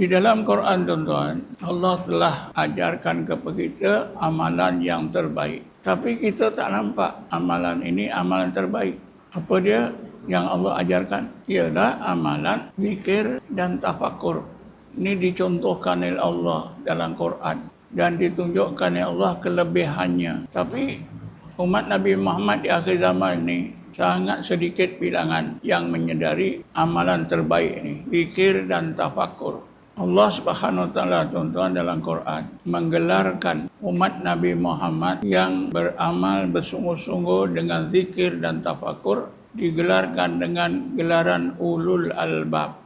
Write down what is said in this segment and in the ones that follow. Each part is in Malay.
Di dalam Quran tuan-tuan, Allah telah ajarkan kepada kita amalan yang terbaik. Tapi kita tak nampak amalan ini amalan terbaik. Apa dia yang Allah ajarkan? Ialah amalan zikir dan tafakur. Ini dicontohkan oleh Allah dalam Quran dan ditunjukkan oleh Allah kelebihannya. Tapi umat Nabi Muhammad di akhir zaman ini sangat sedikit bilangan yang menyedari amalan terbaik ini, zikir dan tafakur. Allah Subhanahu wa taala tuan-tuan dalam Quran menggelarkan umat Nabi Muhammad yang beramal bersungguh-sungguh dengan zikir dan tafakur digelarkan dengan gelaran ulul albab.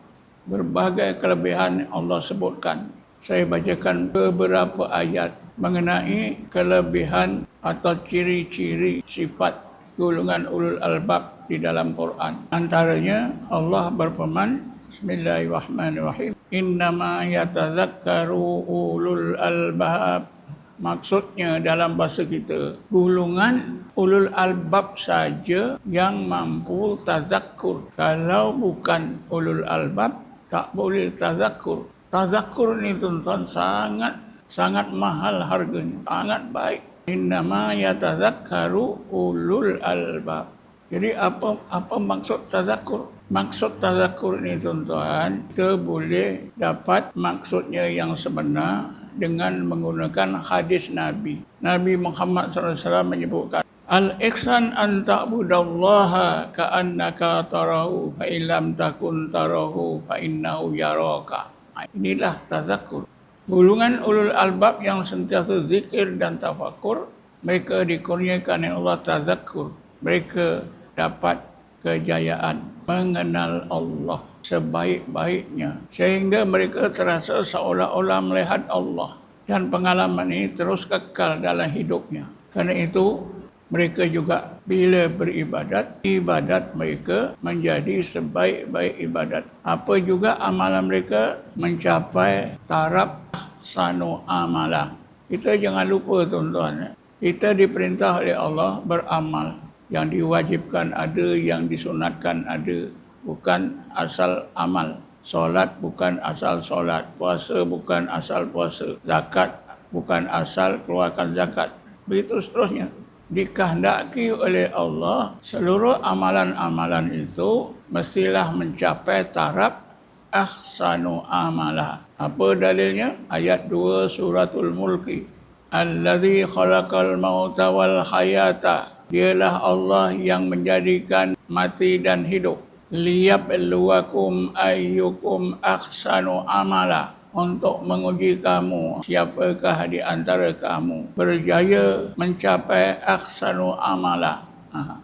Berbagai kelebihan Allah sebutkan. Saya bacakan beberapa ayat mengenai kelebihan atau ciri-ciri sifat golongan ulul albab di dalam Quran. Antaranya Allah berfirman Bismillahirrahmanirrahim. Innama yatazakkaru ulul albab. Maksudnya dalam bahasa kita, golongan ulul albab saja yang mampu tazakkur. Kalau bukan ulul albab, tak boleh tazakkur. Tazakkur ni tuan-tuan sangat sangat mahal harganya, sangat baik. Innama yatazakkaru ulul albab. Jadi apa apa maksud tazakkur? Maksud tazakur ini tuan-tuan, kita boleh dapat maksudnya yang sebenar dengan menggunakan hadis Nabi. Nabi Muhammad SAW menyebutkan, Al-ihsan an ta'budallaha ka'annaka tarahu fa illam takun tarahu fa innahu yaraka. Inilah tazakur. Gulungan ulul albab yang sentiasa zikir dan tafakur, mereka dikurniakan oleh Allah tazakur. Mereka dapat kejayaan mengenal Allah sebaik-baiknya sehingga mereka terasa seolah-olah melihat Allah dan pengalaman ini terus kekal dalam hidupnya. Karena itu mereka juga bila beribadat, ibadat mereka menjadi sebaik-baik ibadat. Apa juga amalan mereka mencapai taraf sanu amalah. Kita jangan lupa tuan-tuan. Kita diperintah oleh Allah beramal yang diwajibkan ada, yang disunatkan ada. Bukan asal amal. Solat bukan asal solat. Puasa bukan asal puasa. Zakat bukan asal keluarkan zakat. Begitu seterusnya. Dikehendaki oleh Allah, seluruh amalan-amalan itu mestilah mencapai taraf ahsanu amalah. Apa dalilnya? Ayat 2 suratul mulki. Alladhi khalaqal mauta wal hayata Dialah Allah yang menjadikan mati dan hidup. Liyab luwakum ayyukum akhsanu amala. Untuk menguji kamu, siapakah di antara kamu berjaya mencapai akhsanu amala. Ha.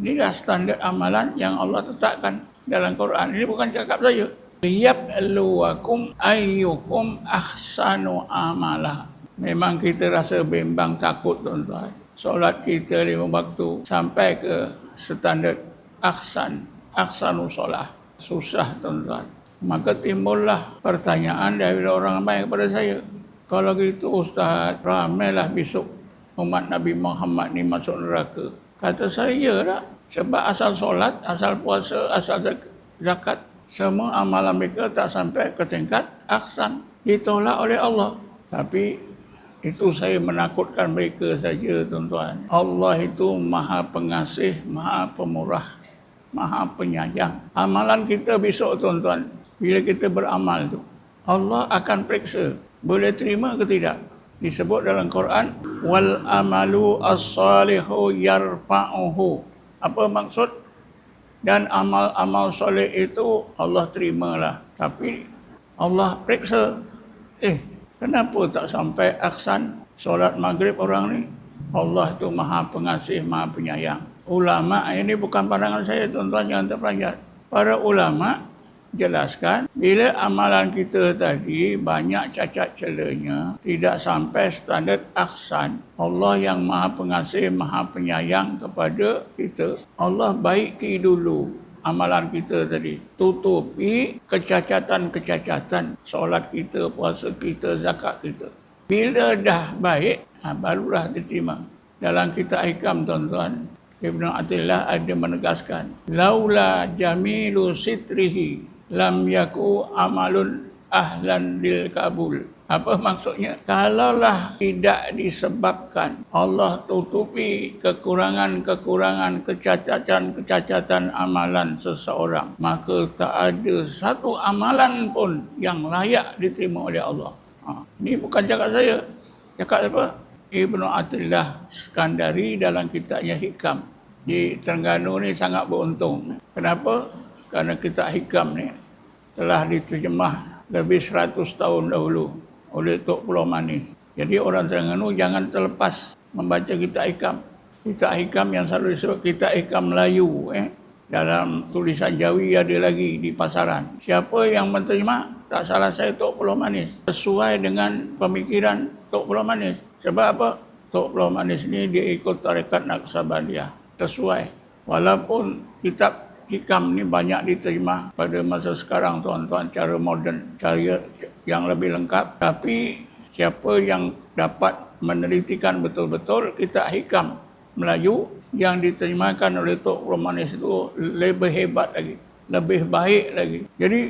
Inilah standar amalan yang Allah tetapkan dalam Quran. Ini bukan cakap saya. Liyab luwakum ayyukum akhsanu amala. Memang kita rasa bimbang takut tuan-tuan solat kita lima waktu sampai ke standard aksan, aksanu solat. Susah tuan-tuan. Maka timbullah pertanyaan dari orang ramai kepada saya. Kalau gitu Ustaz, ramailah besok umat Nabi Muhammad ni masuk neraka. Kata saya, ya tak? Sebab asal solat, asal puasa, asal zakat, semua amalan mereka tak sampai ke tingkat aksan. Ditolak oleh Allah. Tapi itu saya menakutkan mereka saja tuan-tuan. Allah itu maha pengasih, maha pemurah, maha penyayang. Amalan kita besok tuan-tuan, bila kita beramal tu, Allah akan periksa. Boleh terima ke tidak? Disebut dalam Quran, wal amalu as-salihu yarfa'uhu. Apa maksud? Dan amal-amal soleh itu Allah terimalah. Tapi Allah periksa. Eh, Kenapa tak sampai aksan solat maghrib orang ni? Allah itu maha pengasih, maha penyayang. Ulama ini bukan pandangan saya tuan-tuan yang terpelajar. Para ulama jelaskan bila amalan kita tadi banyak cacat celanya tidak sampai standar aksan Allah yang maha pengasih maha penyayang kepada kita Allah baiki dulu amalan kita tadi. Tutupi kecacatan-kecacatan solat kita, puasa kita, zakat kita. Bila dah baik, ha, barulah diterima. Dalam kita hikam tuan-tuan, Ibn Atillah ada menegaskan, Laula jamilu sitrihi lam yaku amalun ahlan lil kabul. Apa maksudnya? Kalaulah tidak disebabkan Allah tutupi kekurangan-kekurangan, kecacatan-kecacatan amalan seseorang, maka tak ada satu amalan pun yang layak diterima oleh Allah. Ha, ini bukan cakap saya. Cakap siapa? Ibnu Atillah Skandari dalam kitabnya Hikam. Di Terengganu ni sangat beruntung. Kenapa? Kerana kitab Hikam ni telah diterjemah lebih 100 tahun dahulu oleh Tok Pulau Manis. Jadi orang Terengganu jangan terlepas membaca kitab hikam. Kitab hikam yang selalu disebut kitab hikam Melayu. Eh? Dalam tulisan Jawi ada lagi di pasaran. Siapa yang menerima? Tak salah saya Tok Pulau Manis. Sesuai dengan pemikiran Tok Pulau Manis. Sebab apa? Tok Pulau Manis ni dia ikut tarekat Naksabandia. Sesuai. Walaupun kitab hikam ni banyak diterima pada masa sekarang tuan-tuan cara moden cara yang lebih lengkap. Tapi siapa yang dapat menelitikan betul-betul kitab hikam Melayu yang diterimakan oleh Tok Romanis itu lebih hebat lagi lebih baik lagi. Jadi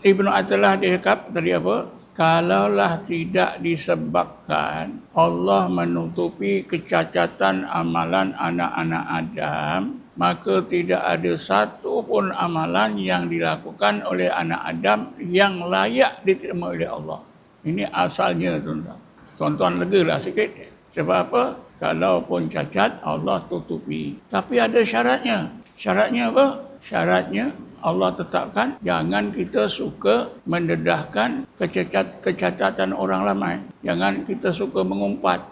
Ibnu Athaillah dia cakap tadi apa? Kalaulah tidak disebabkan Allah menutupi kecacatan amalan anak-anak Adam maka tidak ada satu pun amalan yang dilakukan oleh anak Adam yang layak diterima oleh Allah. Ini asalnya tuan-tuan. Tuan-tuan lega lah sikit. Sebab apa? Kalau pun cacat, Allah tutupi. Tapi ada syaratnya. Syaratnya apa? Syaratnya Allah tetapkan jangan kita suka mendedahkan kecacat kecacatan orang ramai. Jangan kita suka mengumpat.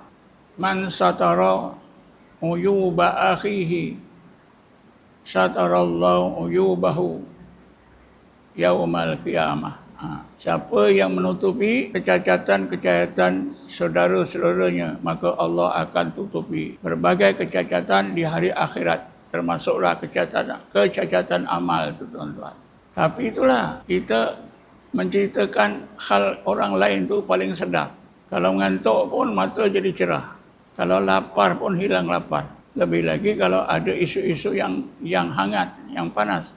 Man satara uyuba akhihi satarallahu uyubahu yaumal qiyamah. Ha. Siapa yang menutupi kecacatan-kecacatan saudara-saudaranya, maka Allah akan tutupi berbagai kecacatan di hari akhirat. Termasuklah kecacatan, kecacatan amal itu tuan-tuan. Tapi itulah kita menceritakan hal orang lain itu paling sedap. Kalau ngantuk pun mata jadi cerah. Kalau lapar pun hilang lapar. Lebih lagi kalau ada isu-isu yang yang hangat, yang panas.